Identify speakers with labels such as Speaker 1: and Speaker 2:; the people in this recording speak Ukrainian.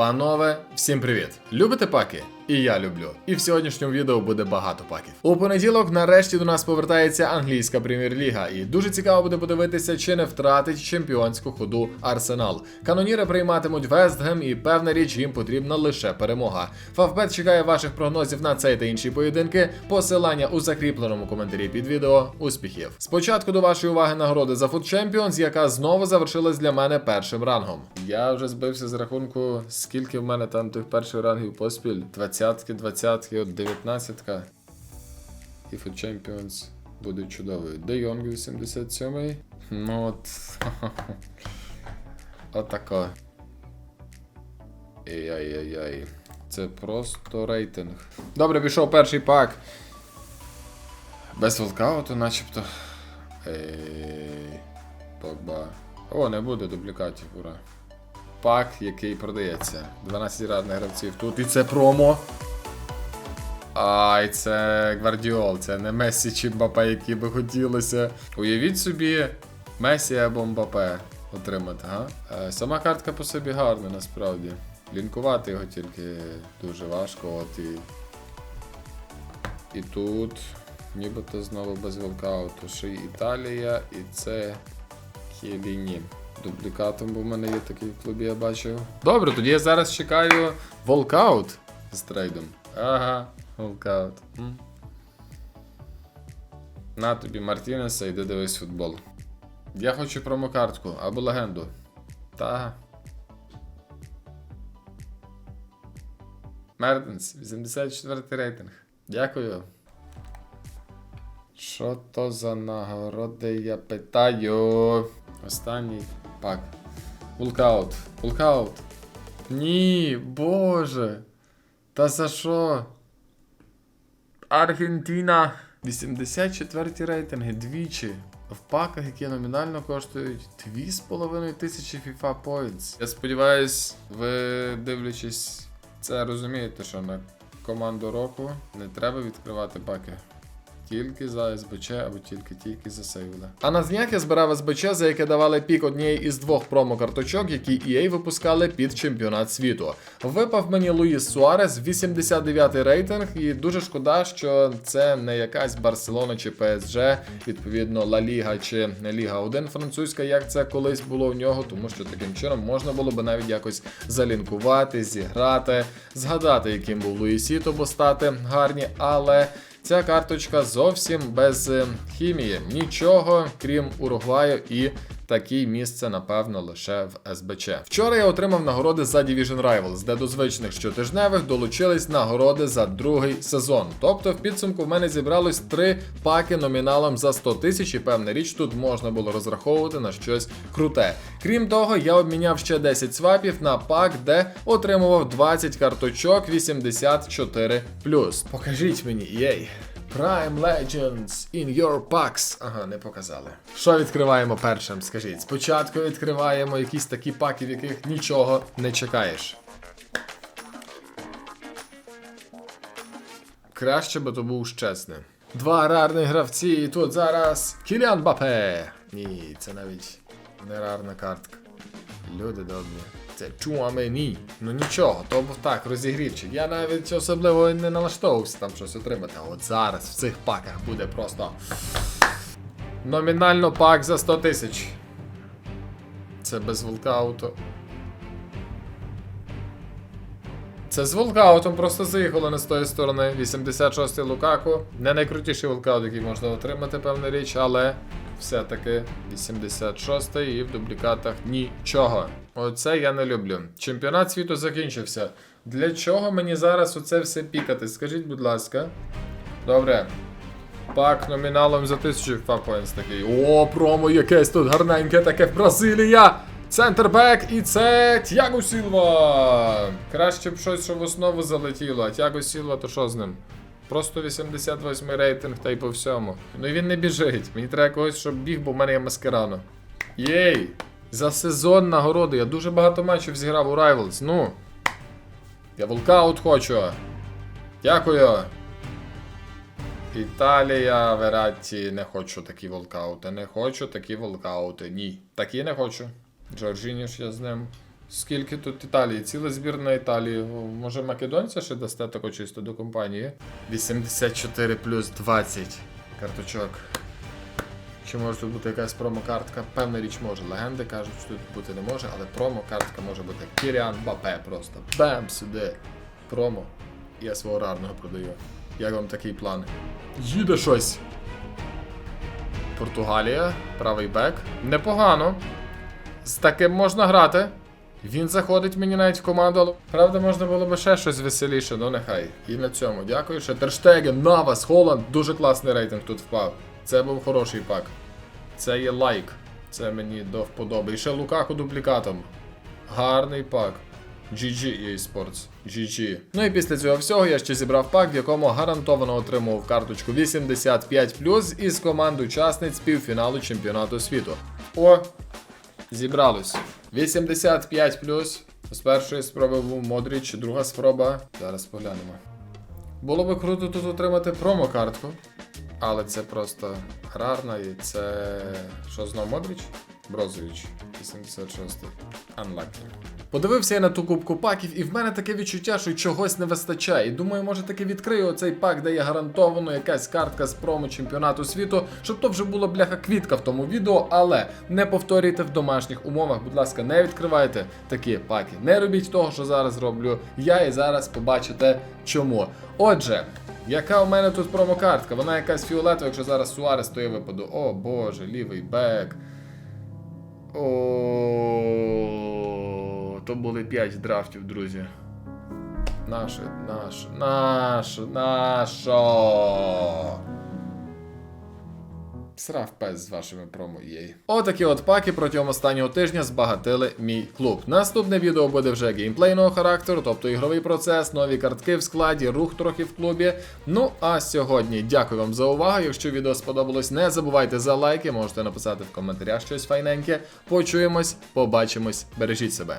Speaker 1: Панове, всім привіт! Любите паки? І я люблю. І в сьогоднішньому відео буде багато паків. У понеділок нарешті до нас повертається англійська прем'єр-ліга, і дуже цікаво буде подивитися, чи не втратить чемпіонську ходу Арсенал. Каноніри прийматимуть Вестгем, і певна річ їм потрібна лише перемога. Фавбет чекає ваших прогнозів на цей та інші поєдинки. Посилання у закріпленому коментарі під відео. Успіхів! Спочатку до вашої уваги нагороди за Food Champions, яка знову завершилась для мене першим рангом. Я вже збився з рахунку, скільки в мене там тих перших рангів поспіль. Двадцятки, двадцятки, от дев'ятнадцятка. І Food Champions буде чудовий. Де Йонг 87-й. Ну от. Отако. Ей-яй-яй-яй. Це просто рейтинг. Добре, пішов перший пак. Без волкауту начебто. Ей. Погба. О, не буде дублікатів, ура. Пак, який продається. 12 радних гравців тут. І це промо. Ай, це Гвардіол, це не Месі чи Мбапе, які би хотілося. Уявіть собі, Месі або Мбапе отримати, га? Е, Сама картка по собі гарна, насправді. Лінкувати його тільки дуже важко, от і. І тут нібито знову без волкауту. Ще Італія, і це Хєліні. Дублікатом, бо в мене є такий в клубі, я бачив. Добре, тоді я зараз чекаю волкаут з трейдом. Ага, волкаут. М. На тобі Мартінеса, йди дивись футбол. Я хочу промокартку або легенду. Та. Мертенс, 84 рейтинг. Дякую. Що то за нагороди, я питаю. Останній пак. Вулкаут. Вулкаут. Ні, боже. Та за що? Аргентина. 84 рейтинги двічі. В паках, які номінально коштують 2,5 тисячі FIFA Points. Я сподіваюсь, ви дивлячись це розумієте, що на команду року не треба відкривати паки. Тільки за СБЧ або тільки тільки за сейвли. А на знак я збирав СБЧ, за яке давали пік однієї із двох промо-карточок, які EA випускали під чемпіонат світу. Випав мені Луїс Суарес, 89-й рейтинг, і дуже шкода, що це не якась Барселона чи ПСЖ, відповідно Ла Ліга чи Ліга 1 французька, як це колись було в нього, тому що таким чином можна було би навіть якось залінкувати, зіграти, згадати, яким був Луїсіто, бо стати гарні, але. Ця карточка зовсім без е, хімії. Нічого, крім Уругваю і такі місце, напевно, лише в СБЧ. Вчора я отримав нагороди за Division Rivals, де до звичних щотижневих долучились нагороди за другий сезон. Тобто, в підсумку в мене зібралось три паки номіналом за 100 тисяч, і певна річ тут можна було розраховувати на щось круте. Крім того, я обміняв ще 10 свапів на пак, де отримував 20 карточок 84. Покажіть мені, єй. Prime Legends in your packs. Ага, не показали. Що відкриваємо першим? Скажіть. Спочатку відкриваємо якісь такі паки, в яких нічого не чекаєш. Краще би то був чесним. Два рарних гравці, тут зараз Кіліан Бапе. Ні, це навіть не рарна картка. Люди добрі. Це Чуамені. Ну нічого, то був так, розігрівчик. Я навіть особливо не налаштовувався там щось отримати. А от зараз в цих паках буде просто. Номінально пак за 100 тисяч. Це без волкауту. Це з волкаутом просто заїхало не з тої сторони. 86-й Лукаку. Не найкрутіший волкаут, який можна отримати, певна річ, але все-таки 86-й і в дублікатах нічого. Оце я не люблю. Чемпіонат світу закінчився. Для чого мені зараз оце все пікати? Скажіть, будь ласка. Добре. Пак номіналом за 1000 фапоінс такий. О, промо якесь тут гарненьке таке в Бразилія! Центрбек і це Тяго Сілва. Краще б щось, що в основу залетіло, а Тяго Сілва, то що з ним? Просто 88 рейтинг та й по всьому. Ну і він не біжить. Мені треба когось, щоб біг, бо в мене є маскерано. Єй! За сезон нагороди. Я дуже багато матчів зіграв у Rivals. Ну. Я волкаут хочу. Дякую. Італія, Вератті, не хочу такі волкаути. Не хочу такі волкаути. Ні. Такі не хочу. Джорджіні ж я з ним. Скільки тут Італії? Ціла збірна Італії. Може македонця ще дасте тако чисто до компанії? 84 плюс 20 карточок. Чи може тут бути якась промокартка? Певна річ може. Легенди кажуть, що тут бути не може, але промокартка може бути Кіріан Бапе просто. Бем сюди. Промо. Я свого рарного продаю. Як вам такий план? Їде щось. Португалія, правий бек. Непогано. З таким можна грати. Він заходить мені навіть в команду, правда можна було би ще щось веселіше, ну нехай. І на цьому дякую. Ще Терштеген, Навас, Холланд, дуже класний рейтинг тут впав. Це був хороший пак. Це є лайк. Це мені до вподоби. І ще Лукаку дублікатом. Гарний пак. GG EA Sports. GG. Ну і після цього всього я ще зібрав пак, в якому гарантовано отримував карточку 85 із команд учасниць півфіналу чемпіонату світу. О, зібралось. 85 З першої спроби був Модріч, друга спроба. Зараз поглянемо. Було би круто тут отримати промокартку. Але це просто рарна і це. Що знов Модріч? Брозович, 86-й. Unlucky. Подивився я на ту кубку паків, і в мене таке відчуття, що чогось не вистачає. І думаю, може таки відкрию оцей пак, де є гарантовано якась картка з промо чемпіонату світу, щоб то вже була бляха квітка в тому відео, але не повторюйте в домашніх умовах. Будь ласка, не відкривайте такі паки. Не робіть того, що зараз роблю я, і зараз побачите чому. Отже. Яка у мене тут промокартка? Вона якась фіолетова, якщо зараз Суарес, то випаду. О боже, лівий бек. О, то були 5 драфтів, друзі. Наше, наше, наше, нашо. Срав пес з вашими промо. Отакі от паки протягом останнього тижня збагатили мій клуб. Наступне відео буде вже геймплейного характеру, тобто ігровий процес, нові картки в складі, рух трохи в клубі. Ну а сьогодні дякую вам за увагу. Якщо відео сподобалось, не забувайте за лайки, можете написати в коментарях щось файненьке. Почуємось, побачимось, бережіть себе.